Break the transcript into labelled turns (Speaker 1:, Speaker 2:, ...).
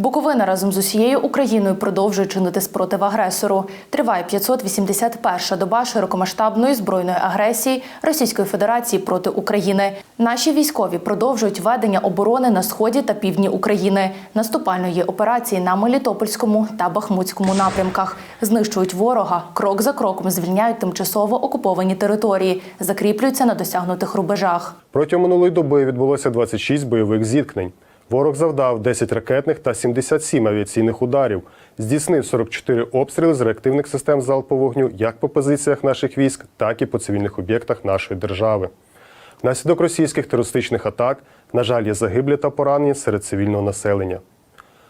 Speaker 1: Буковина разом з усією Україною продовжує чинити спротив агресору. Триває 581-ша доба широкомасштабної збройної агресії Російської Федерації проти України. Наші військові продовжують ведення оборони на сході та півдні України, наступальної операції на Мелітопольському та Бахмутському напрямках. Знищують ворога, крок за кроком звільняють тимчасово окуповані території, закріплюються на досягнутих рубежах.
Speaker 2: Протягом минулої доби відбулося 26 бойових зіткнень. Ворог завдав 10 ракетних та 77 авіаційних ударів, здійснив 44 обстріли з реактивних систем залпового вогню як по позиціях наших військ, так і по цивільних об'єктах нашої держави. Внаслідок російських терористичних атак, на жаль, є загиблі та поранені серед цивільного населення.